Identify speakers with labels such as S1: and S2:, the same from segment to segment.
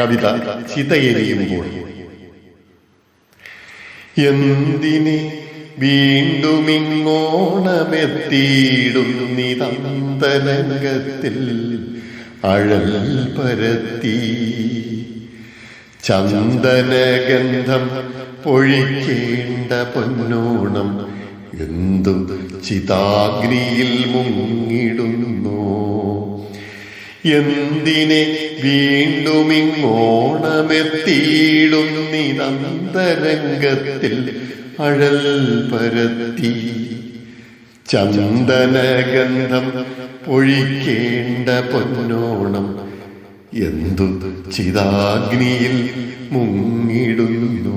S1: കവിത ചിതയെരിയുമ്പോൾ എന്തിനെ വീണ്ടുമിങ്ങോണമെത്തിയിടുന്നിതന്തരംഗത്തിൽ അഴൽ പരത്തി ചന്ദനഗന്ധം പൊഴിക്കേണ്ട പൊന്നോണം എന്തു ചിതാഗ്നിയിൽ മുങ്ങിടുന്നു. എന്തിനെ വീണ്ടും വീണ്ടുമിങ്ങോണമെത്തിയിടുന്നിതന്തരംഗത്തിൽ അഴൽ പരത്തി. ചന്ദനഗന്ധം പൊഴിക്കേണ്ട പൊന്നോണം എന്തു ചിതാഗ്നിയിൽ മുങ്ങിടുന്നു.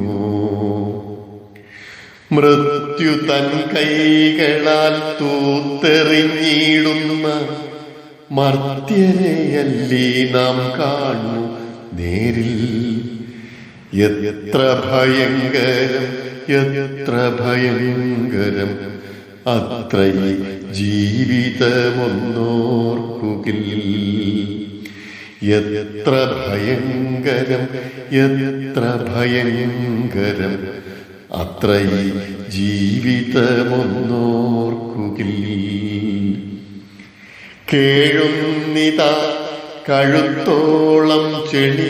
S1: മൃത്യു തൻ കൈകളാൽ തൂത്തെറിഞ്ഞിടുന്ന മർത്യരെയല്ലേ നാം കാണു നേരിൽ? എത്ര ഭയങ്കരം എത്ര ഭയങ്കരം അത്ര ജീവിതമൊന്നോർക്കുകിൽ. എത്ര ഭയങ്കരം എത്ര ഭയങ്കരം അത്ര ജീവിതമൊന്നോർക്കുകിൽ. കേഴുന്നിത കഴുത്തോളം ചെളി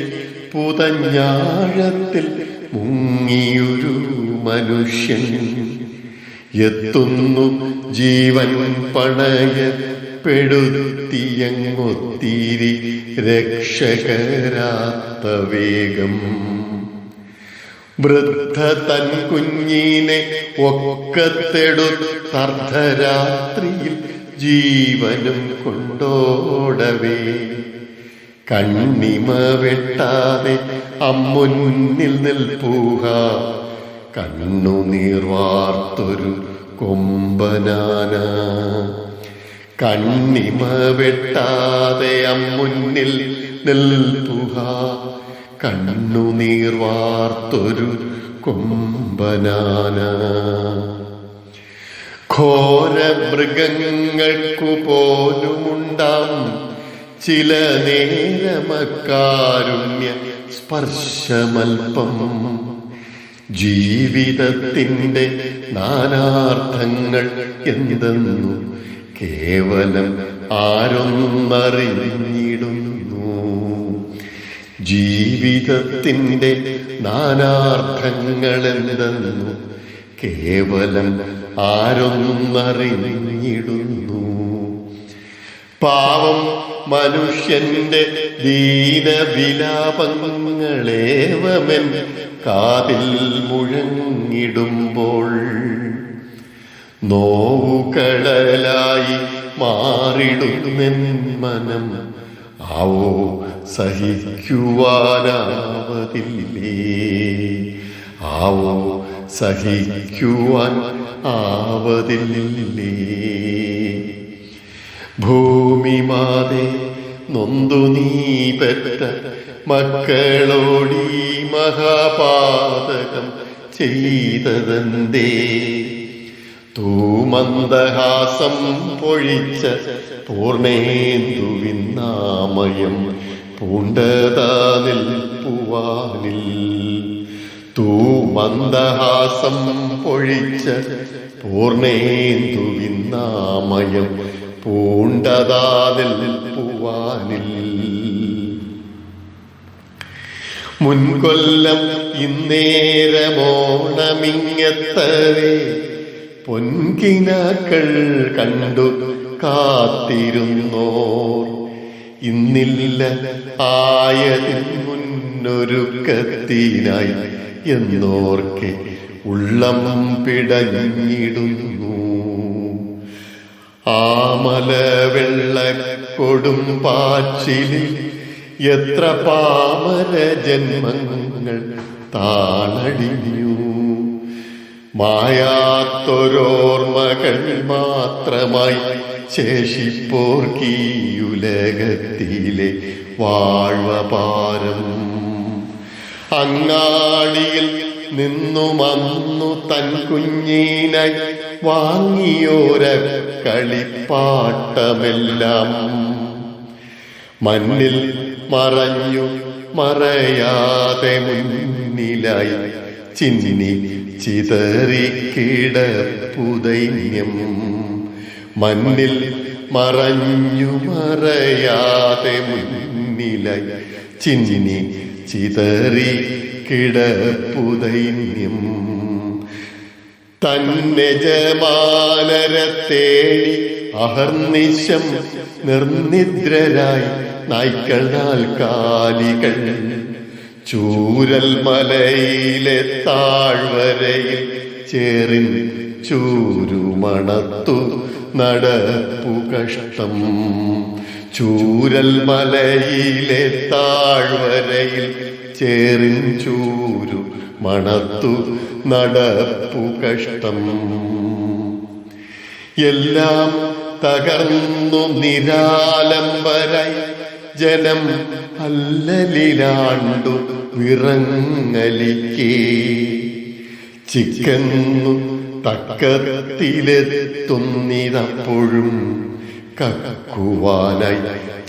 S1: പുതഞ്ഞാഴത്തിൽ മുങ്ങിയൊരു മനുഷ്യൻ. എത്തുന്നു ജീവൻ പണയപ്പെടുത്തിയങ്ങൊത്തിരി രക്ഷകരാത്ത വേഗം. വൃദ്ധ തൻ കുഞ്ഞിനെ ഒക്കത്തെടുത്തർദ്ധരാത്രിയിൽ ജീവനും കൊണ്ടോടവേ. കണ്ണിമ വെട്ടാതെ അമ്മുന്നിൽ നിൽപ്പൂഹ കണ്ണുനീർവാർത്തൊരു കൊമ്പനാന. കണ്ണിമ വെട്ടാതെ അമ്മുന്നിൽ നിൽപ്പുക. കണ്ണുനീർവാർത്തൊരു കൊമ്പനാന. ഘോര മൃഗങ്ങൾക്കു പോലുമുണ്ടാം ചില നേരമക്കാരുണ്യ സ്പർശമൽപ്പം. ജീവിതത്തിന്റെ നാനാർത്ഥങ്ങൾ എന്തെന്നു കേവലം ആരൊന്നറിഞ്ഞിടുന്നു. ജീവിതത്തിന്റെ നാനാർത്ഥങ്ങൾ എന്തെന്നു കേവലം ആരൊന്നറിഞ്ഞിടുന്നു പാവം മനുഷ്യന്റെ ദീനവിലാപങ്ങളേവമൻ കാതിൽ മുഴങ്ങിടുമ്പോൾ നോവുകളായി മാറിടുന്നെൻ മനം. ആവോ സഹിക്കുവാനാവതില്ലേ? ആവോ സഹിക്കുവാൻ ആവതില്ലേ ഭൂമി മാതെ നൊന്തു നീ പെറ്റ മക്കളോടീ മഹാപാതകം ചെയ്തതെന്തേ? തൂമന്ദഹാസം പൊഴിച്ച പൂർണേന്ദുവിന്നാമയം പൂണ്ടതാ നിൽപ്പുവാനിൽ. തൂമന്ദഹാസം പൊഴിച്ച പൂർണേന്ദുവിന്നാമയം പൂണ്ടതാതിൽ പൂവാനിൽ. മുൻകൊല്ലം ഇന്നേരമോണമിങ്ങത്തവേ പൊൻകിനാക്കൾ കണ്ടു കാത്തിരുന്നോർ. ഇന്നില്ല ആയതിൽ മുന്നൊരുക്കത്തിനായി എന്നോർക്കെ ഉള്ളം പിടഞ്ഞിടുന്നു. ആമല വെള്ള കൊടും പാച്ചിലിൽ എത്ര പാമര ജന്മങ്ങൾ താളടിഞ്ഞു. മായാത്തൊരോർമ്മകൾ മാത്രമായി ശേഷിപ്പോർക്കീയുലകത്തിലെ വാഴ്വപാരം അങ്ങാടിയിൽ നിന്നുമന്നു തൻ കുഞ്ഞീന വാങ്ങിയോര കളിപ്പാട്ടമെല്ലാം മണ്ണിൽ മറഞ്ഞു മറയാതെ മുന്നിലായി ചിന്നി ചിതറിക്കിടപ്പുദൈന്യം മണ്ണിൽ മറഞ്ഞു മറയാതെ മുന്നിലായി ചിന്നി ചിതറി കിടപ്പുതൈന്യം തന്നെ ജമാനരത്തേടി അഹർനിശം നിർനിദ്രരായി നായ്ക്കളാൽ കാലികൾ ചൂരൽ മലയിലെ താഴ്വരയിൽ ചേറിൻ ചൂരുമണത്തു നടപ്പു കഷ്ടം. ചൂരൽ മലയിലെ താഴ്വരയിൽ ചേറിൻ ചൂരു മണത്തു നടപ്പു കഷ്ടം. എല്ലാം തകർന്നു നിരാലംബരായി. ജനം അല്ലലിലാണ്ടു വിറങ്ങലിക്കേ ചിക്കന്നു തക്കത്തിലെത്തുന്നിതപ്പോഴും കക്കുവാനായി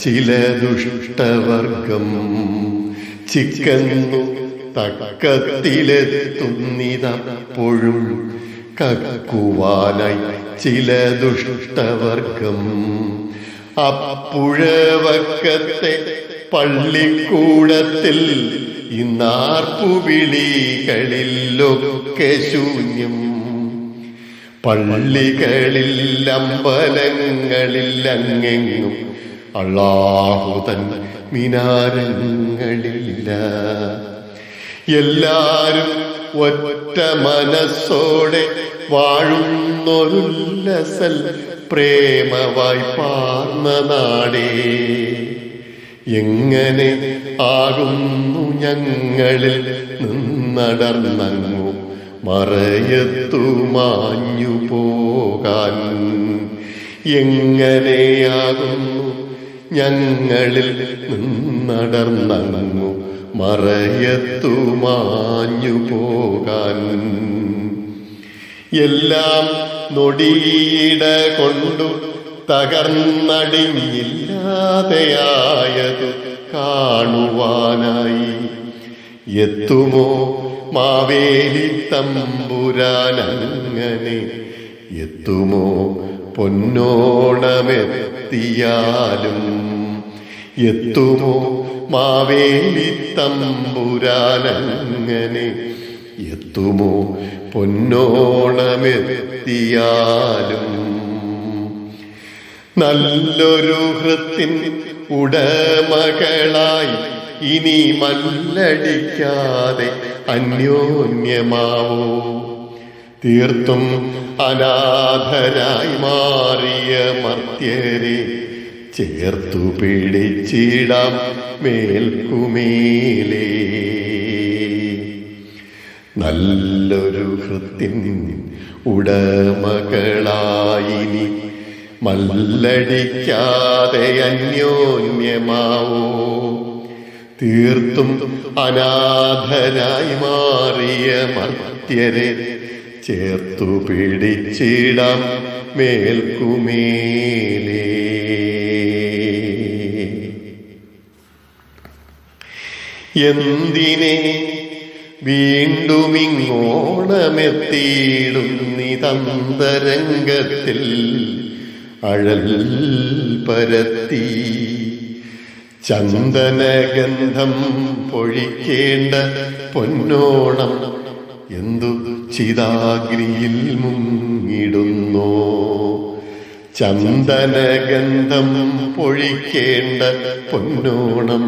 S1: ചില ദുഷ്ടവർഗം. ചിക്കന്നു തക്കത്തിലെത്തുന്നിതപ്പോഴും കക്കുവാനായി ചില ദുഷ്ടവർഗം. അപ്പുഴവക്കത്തെ പള്ളിക്കൂടത്തിൽ ഇന്നാർപ്പുവിളികളിലൊക്കെ ശൂന്യം. പള്ളികളിൽ അമ്പലങ്ങളിൽ അങ്ങെങ്ങും അള്ളാഹുതൻ മിനാരങ്ങളില്ല. എല്ലാരും ഒറ്റ മനസ്സോടെ വാഴുന്നൊരുല്ലസൽ പ്രേമവായി പാർന്ന നാടേ. എങ്ങനെ ആകുന്നു ഞങ്ങളിൽ നിന്നടർന്നങ്ങു മറയത്തു മാഞ്ഞു പോകാൻ എങ്ങനെയാകുന്നു ഞങ്ങളിൽ നിന്നടർന്നങ്ങു മറയത്തു മാഞ്ഞു പോകാൻ. എല്ലാം നൊടിയിട കൊണ്ടു തകർന്നടിഞ്ഞില്ലാതെയായത് കാണുവാനായി. എത്തുമോ മാവേലി തമ്പുരാനങ്ങനെ? എത്തുമോ പൊന്നോണമെത്തിയാലും എത്തുമോ മാവേലി തമ്പുരാനങ്ങനെ? എത്തുമോ പൊന്നോണമെത്തിയാലും നല്ലൊരു ഹൃത്തിൻ ഉടമകളായി ഇനി മല്ലടിക്കാതെ അന്യോന്യമാവോ. തീർത്തും അനാഥരായി മാറിയ മർത്യരെ ചേർത്തു പിടിച്ചിടാം മേൽക്കുമേലേ. നല്ലൊരു ഹൃത്തിൻ ഉടമകളായിനി. മല്ലടിക്കാതെ അന്യോന്യമാവോ. തീർത്തും അനാഥരായി മാറിയ മർത്യരെ ചേർത്തു പിടിച്ചിടാം മേൽക്കുമേലേ. എന്തിനെ വീണ്ടും ഇങ്ങോണമെത്തിയിടുന്നിതന്തരംഗത്തിൽ അഴൽ പരത്തി ചന്ദനഗന്ധം പൊഴിക്കേണ്ട പൊന്നോണം എന്തു ചിതാഗ്നിയിൽ മുങ്ങിടുന്നോ? ചന്ദനഗന്ധം പൊഴിക്കേണ്ട പൊന്നോണം